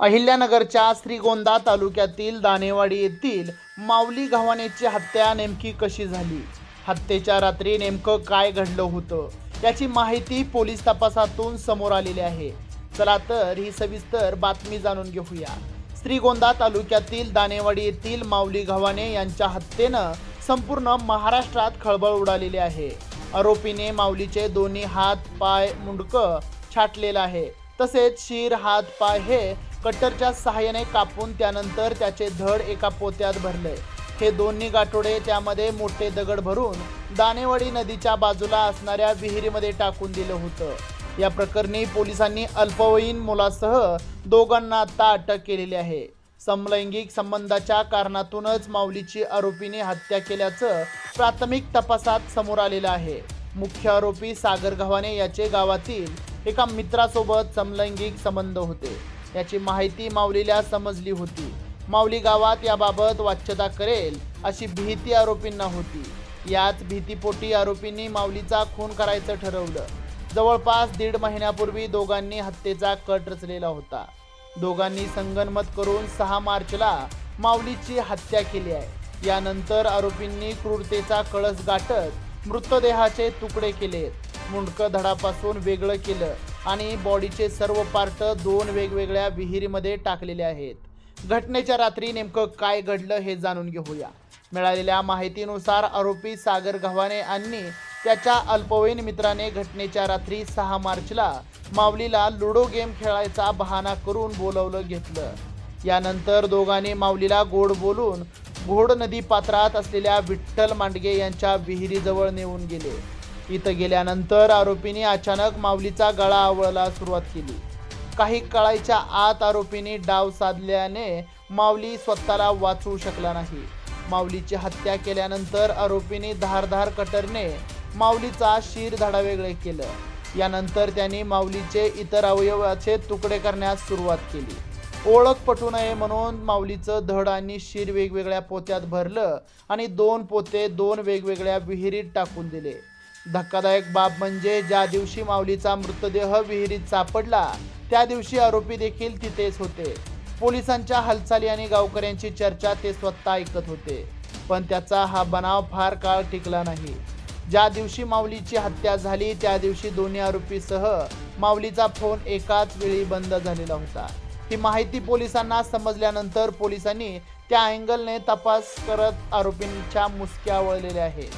अहिल्यानगरच्या श्रीगोंदा तालुक्यातील दानेवाडी येथील माऊली गव्हाणेची हत्या नेमकी कशी झाली? हत्येच्या रात्री नेमकं काय घडलं होतं? याची माहिती पोलीस तपासातून समोर आलेली आहे. चला तर ही सविस्तर बातमी जाणून घेऊया. श्रीगोंदा तालुक्यातील दानेवाडी येथील माऊली गव्हाणे यांच्या हत्येनं संपूर्ण महाराष्ट्रात खळबळ उडालेली आहे. आरोपीने माऊलीचे दोन्ही हात पाय मुंडकं छाटलेलं आहे. तसेच शिर हात पाय हे कट्टरच्या सहाय्याने कापून त्यानंतर त्याचे धड एका पोत्यात भरले. हे दोन्ही गाठोडे त्यामध्ये मोठे दगड भरून दानेवाडी नदीच्या बाजूला असणाऱ्या विहिरीमध्ये टाकून दिलं होतं. या प्रकरणी पोलिसांनी अल्पवयीन मुलासह दोघांना आता अटक केलेली आहे. समलैंगिक संबंधाच्या कारणातूनच माऊलीची आरोपीने हत्या केल्याचं प्राथमिक तपासात समोर आलेलं आहे. मुख्य आरोपी सागर गव्हाणे याचे गावातील एका मित्रासोबत समलैंगिक संबंध होते. याची माहिती माऊलीला समजली होती. माऊली गावात याबाबत वाच्यता करेल अशी भीती आरोपींना होती. याच भीतीपोटी आरोपींनी माऊलीचा खून करायचं ठरवलं. जवळपास दीड महिन्यापूर्वी दोघांनी हत्येचा कट रचलेला होता. दोघांनी संगनमत करून सहा मार्चला माऊलीची हत्या केली आहे. यानंतर आरोपींनी क्रूरतेचा कळस गाठत मृतदेहाचे तुकडे केले मुंडकं धडापासून वेगळं केलं. आणि बॉडीचे सर्व पार्ट दोन वेगवेगळ्या विहिरीमध्ये टाकलेले आहेत. घटनेच्या रात्री नेमकं काय घडलं हे जाणून घेऊया. मिळालेल्या माहितीनुसार आरोपी सागर गव्हाणे यांनी त्याच्या अल्पवयीन मित्राने घटनेच्या रात्री सहा मार्चला माऊलीला लुडो गेम खेळायचा बहाणा करून बोलवलं घेतलं. यानंतर दोघांनी माऊलीला गोड बोलून घोड नदी पात्रात असलेल्या विठ्ठल मांडगे यांच्या विहिरीजवळ नेऊन गेले. इथं गेल्यानंतर आरोपीने अचानक माऊलीचा गळा आवळायला सुरुवात केली. काही कळायच्या आत आरोपीने डाव साधल्याने माऊली स्वतःला वाचवू शकला नाही. माऊलीची हत्या केल्यानंतर आरोपीने धारधार कटरने माऊलीचा शिर धडावेगळे केलं. यानंतर त्यांनी माऊलीचे इतर अवयवाचे तुकडे करण्यास सुरुवात केली. ओळख पटू नये म्हणून माऊलीचं धड आणि शिर वेगवेगळ्या पोत्यात भरलं आणि दोन पोते दोन वेगवेगळ्या विहिरीत टाकून दिले. धक्कादायक बाब म्हणजे ज्या दिवशी माऊलीचा मृतदेह विहिरीत सापडला त्या दिवशी आरोपी देखील तिथेच होते. पोलिसांच्या हालचाली आणि गावकऱ्यांची चर्चा ते स्वतः ऐकत होते पण त्याचा हा बनाव फार काळ टिकला नाही. ज्या दिवशी माऊलीची हत्या झाली त्या दिवशी दोन्ही आरोपीसह माऊलीचा फोन एकाच वेळी बंद झालेला होता. ही माहिती पोलिसांना समजल्यानंतर पोलिसांनी त्या अँगलने तपास करत आरोपींच्या मुसक्या वळलेल्या आहेत.